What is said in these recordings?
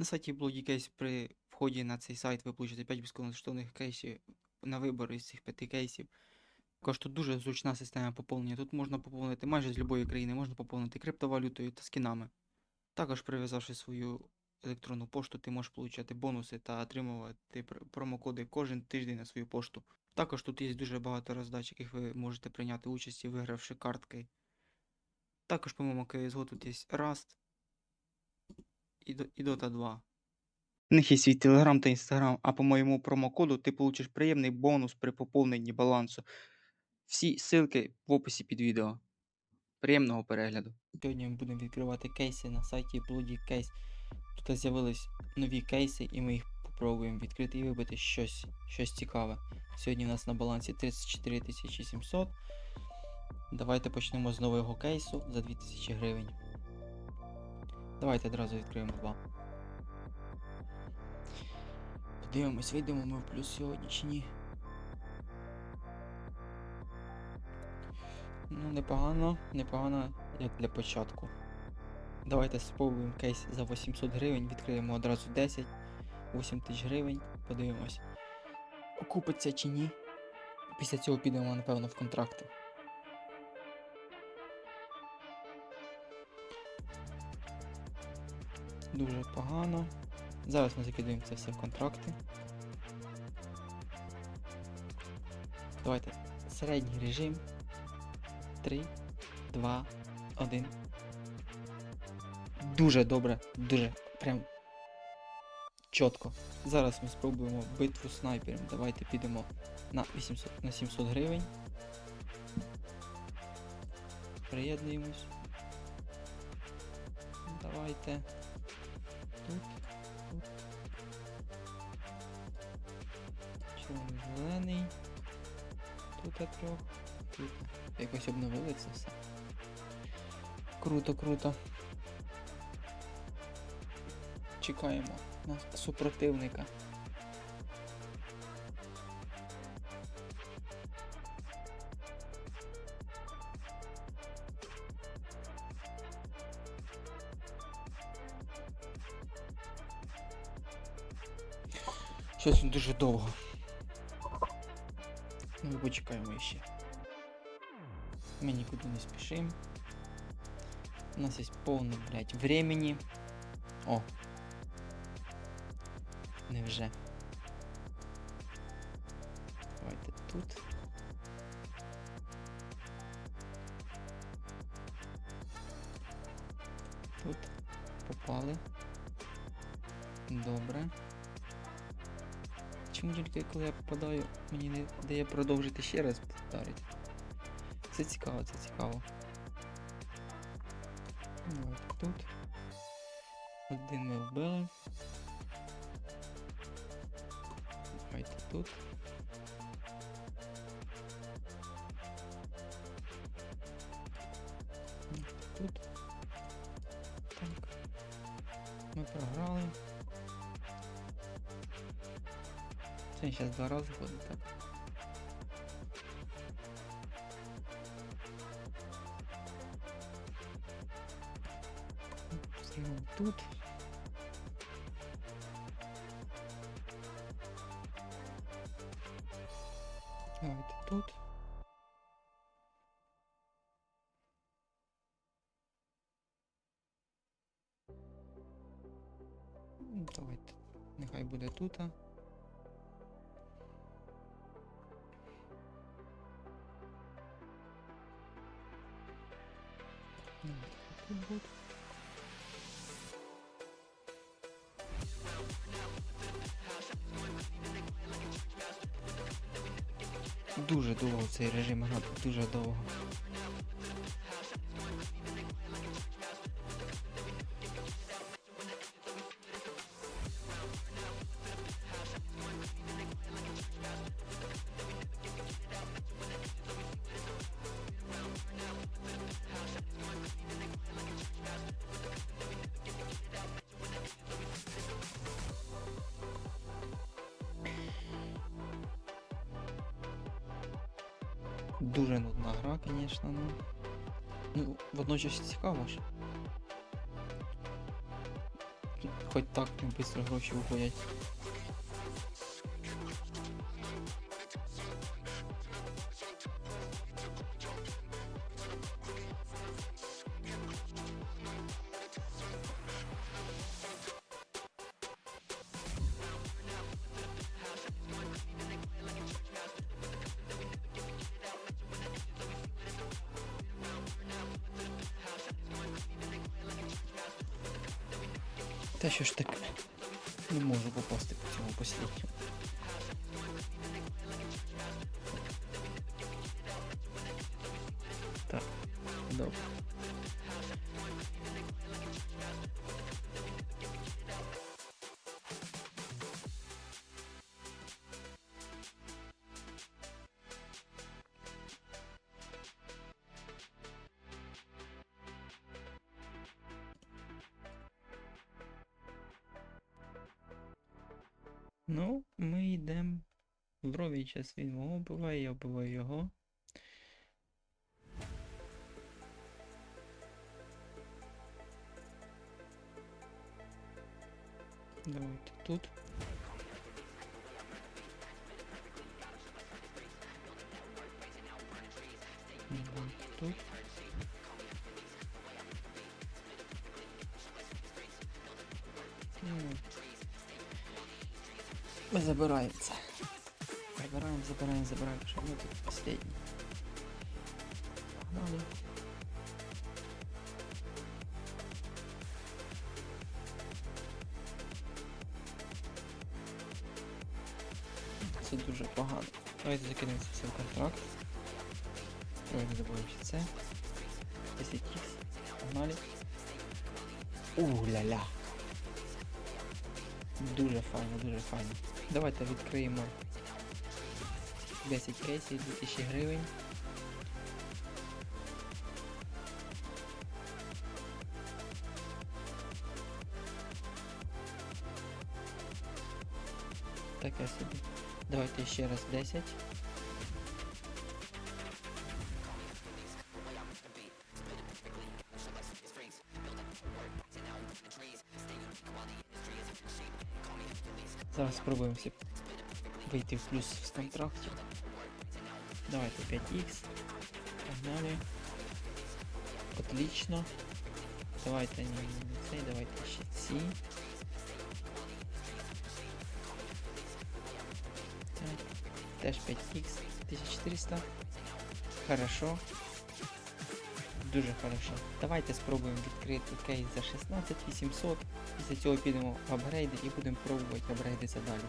На сайті Bloody Case при вході на цей сайт ви получите 5 безкоштовних кейсів на вибор із цих 5 кейсів. Також тут дуже зручна система поповнення. Тут можна поповнити майже з будь-якої країни, можна поповнити криптовалютою та скінами. Також прив'язавши свою електронну пошту, ти можеш отримати бонуси та отримувати промокоди кожен тиждень на свою пошту. Також тут є дуже багато роздач, яких ви можете прийняти участь, вигравши картки. Також, помимо CSGO, тут Rust і, і Dota 2. У них є свій Telegram та Instagram, а по моєму промокоду ти получиш приємний бонус при поповненні балансу. Всі ссылки в описі під відео. Приємного перегляду. Сьогодні ми будемо відкривати кейси на сайті Bloody Case. Тут з'явились нові кейси, і ми їх попробуємо відкрити і вибити щось, щось цікаве. Сьогодні у нас на балансі 34 700. Давайте почнемо з нового кейсу за 2000 гривень. Давайте одразу відкриємо два. Подивимось, вийдемо ми в плюс сьогодні чи ні. Ну, непогано, непогано, як для початку. Давайте спробуємо кейс за 800 гривень, відкриємо одразу 10, 8 тисяч гривень, подивимось. Окупиться чи ні. Після цього підемо, напевно, в контракти. Дуже погано. Зараз ми закидуємо це все в контракти. Давайте середній режим. 3, 2, 1. Дуже добре, дуже прям чітко. Зараз ми спробуємо битву снайпером. Давайте підемо на 800, на 700 гривень. Приєднуємось. Давайте. Тут. Зелений. Тут трьох. Тут. Якось обновили це все. Круто, круто. Чекаємо на супротивника. дуже довго. Ну, почекаємо ще. Ми нікуди не спішимо. У нас є повно, блядь, времени. О. Невже. Давайте тут. Тут попали. Добре. Чому тільки коли я попадаю, мені не дає продовжити ще раз вдарити? Це цікаво, це цікаво. Давайте тут. Один ми вбили. Давайте тут. Тут. Це зараз два так? Знову тут. Давайте тут. Ну, Давайте. Нехай буде тут. Буде. Дуже довго цей режим грав, дуже довго. Дуже нудна гра, звісно, ну. Ну, водночас цікаво ж. Хоч так не швидко гроші виходять. Та що ж таке? Не можу попасти по цьому послідньому. Так, добре. Ну, ми йдемо брові час він мого вбиває, я вбиваю його. Давайте тут. Тут. Мы забираем це. Забираем, забираем, что мы тут последний. Погнали. Це дуже погано. Давайте закинемо це все в контракт. Не забуваємо це. 10 х Погнали. Ух-ля-ля. Дуже файно, дуже файно. Давайте відкриємо 10 кейсів, 2000 гривень. Таке собі. Давайте ще раз 10. Зараз спробуємо всі вийти в плюс в контракті. Давайте 5х. Погнали. Отлично. Давайте не, не цей, давайте ще ці. Так. Теж 5х. 1400. Хорошо. Дуже хорошо. Давайте спробуємо відкрити кейс за 16 800. Після цього підемо в апгрейди і будемо пробувати апгрейдитися далі.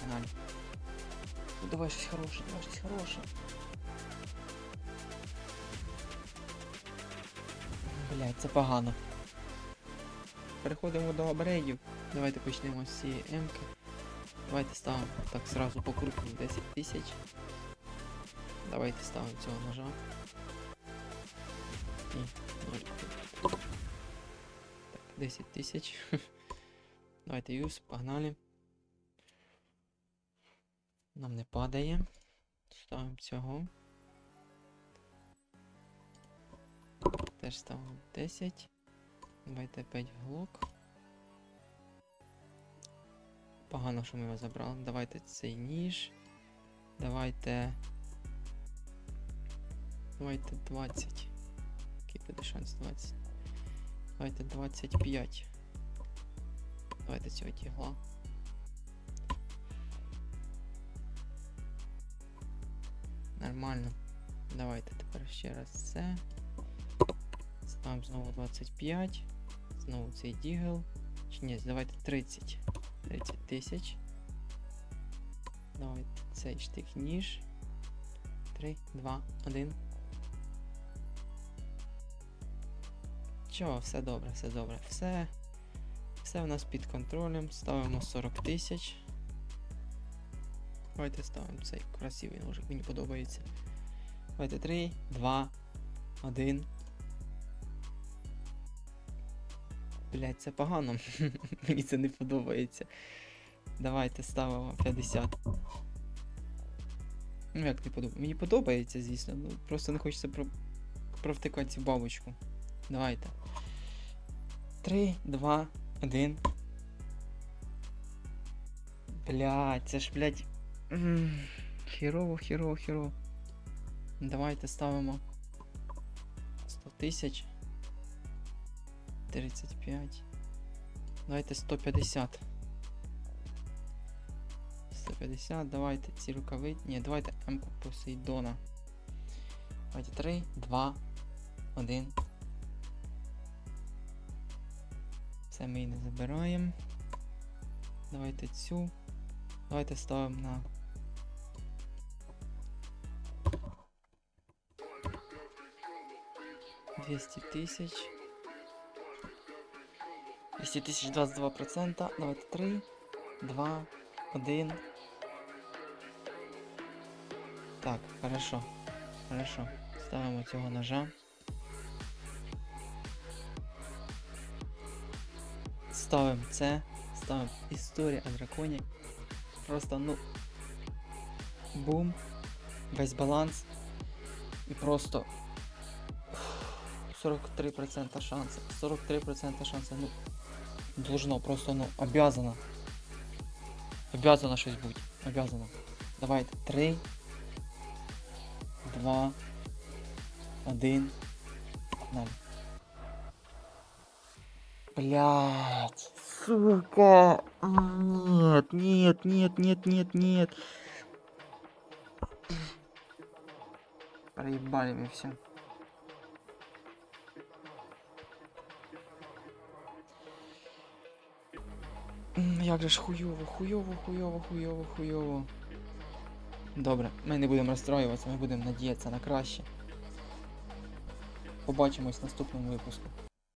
Погнали. Ну давай щось хороше, давай щось хороше. Блять, це погано. Переходимо до апгрейдів. Давайте почнемо з цієї М-ки. Давайте ставимо так сразу по кругу 10 тисяч. Давайте ставимо цього ножа. І 0. Так, 10 тисяч. Давайте юз, погнали. Нам не падає. Ставимо цього. Теж ставимо 10. Давайте 5 глок. Погано, що ми його забрали. Давайте цей ніж. Давайте. Давайте 20. Який буде шанс 20? Давайте 25. Давайте цього тігла. Нормально. Давайте тепер ще раз це. Ставимо знову 25. Знову цей дігл. Чи ні, давайте 30. 30 тисяч. Давайте цей штик ніж. 3, 2, 1. Чого, все добре, все добре. Все. Все в нас під контролем. Ставимо 40 тисяч. Давайте ставимо цей красивий ножик, мені подобається. Давайте 3, 2, 1. Блять, це погано. Мені це не подобається. Давайте ставимо 50. Ну як не подобається? Мені подобається, звісно. Ну просто не хочеться про... провтикати цю бабочку. Давайте. 3, 2, 1. Блядь, це ж, блядь. м, Хірово, хірово, хірово. Давайте ставимо 100 тисяч. 35. Давайте 150. 150, давайте ці рукави. Ні, давайте М-ку Посейдона. Давайте 3, 2, 1. Це ми і не забираємо. Давайте цю. Давайте ставимо на. Двести тысяч. 200 тысяч 22 процента. Давайте 3, 2, 1. Так, хорошо. Хорошо. Ставимо цього ножа. Ставимо це. Ставимо історія о драконі. Просто, ну. Бум. Весь баланс. І просто. 43% шанса. 43% шанса. Ну. Должно, просто, ну, обязано. Обязано щось бути. Обязано. Давайте. 3. 2. 1. Погнали. Блять, сука. Нет, нет, нет, нет, нет, нет. Проебали вы все. Як же ж хуйово, хуйово, хуйово, хуйово, хуйово. Добре, ми не будемо розстроюватися, ми будемо надіятися на краще. Побачимось в наступному випуску.